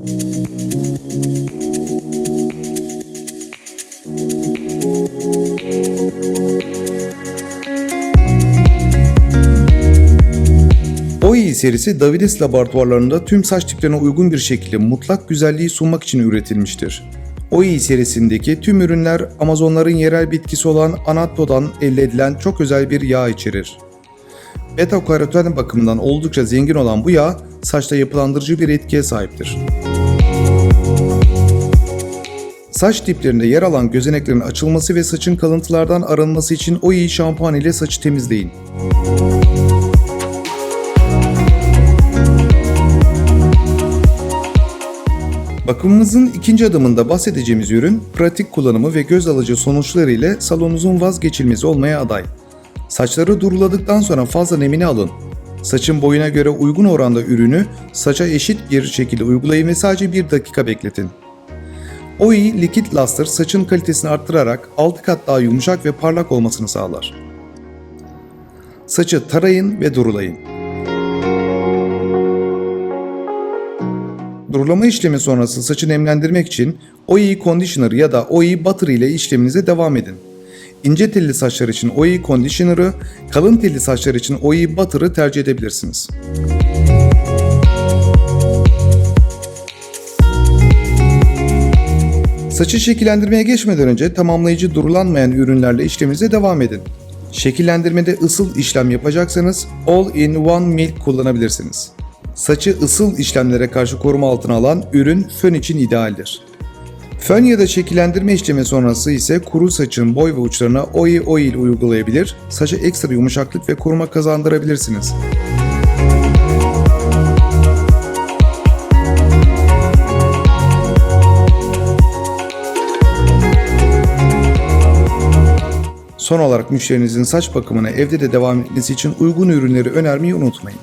OI serisi Davilis laboratuvarlarında tüm saç tiplerine uygun bir şekilde mutlak güzelliği sunmak için üretilmiştir. OI serisindeki tüm ürünler Amazonların yerel bitkisi olan Anato'dan elde edilen çok özel bir yağ içerir. Beta karoten bakımından oldukça zengin olan bu yağ saçta yapılandırıcı bir etkiye sahiptir. Saç diplerinde yer alan gözeneklerin açılması ve saçın kalıntılardan arınması için OEE şampuan ile saçı temizleyin. Bakımımızın ikinci adımında bahsedeceğimiz ürün, pratik kullanımı ve göz alıcı sonuçları ile salonunuzun vazgeçilmezi olmaya aday. Saçları duruladıktan sonra fazla nemini alın. Saçın boyuna göre uygun oranda ürünü saça eşit bir şekilde uygulayın ve sadece 1 dakika bekletin. OI Liquid Luster saçın kalitesini arttırarak 6 kat daha yumuşak ve parlak olmasını sağlar. Saçı tarayın ve durulayın. Durulama işlemi sonrası saçı nemlendirmek için OI Conditioner ya da OI Butter ile işleminize devam edin. İnce telli saçlar için OI Conditioner'ı, kalın telli saçlar için OI Butter'ı tercih edebilirsiniz. Saçı şekillendirmeye geçmeden önce tamamlayıcı durulanmayan ürünlerle işleminize devam edin. Şekillendirmede ısıl işlem yapacaksanız All-in-One Milk kullanabilirsiniz. Saçı ısıl işlemlere karşı koruma altına alan ürün fön için idealdir. Fön ya da şekillendirme işlemi sonrası ise kuru saçın boy ve uçlarına OI oil uygulayabilir, saça ekstra yumuşaklık ve koruma kazandırabilirsiniz. Son olarak müşterinizin saç bakımına evde de devam etmesi için uygun ürünleri önermeyi unutmayın.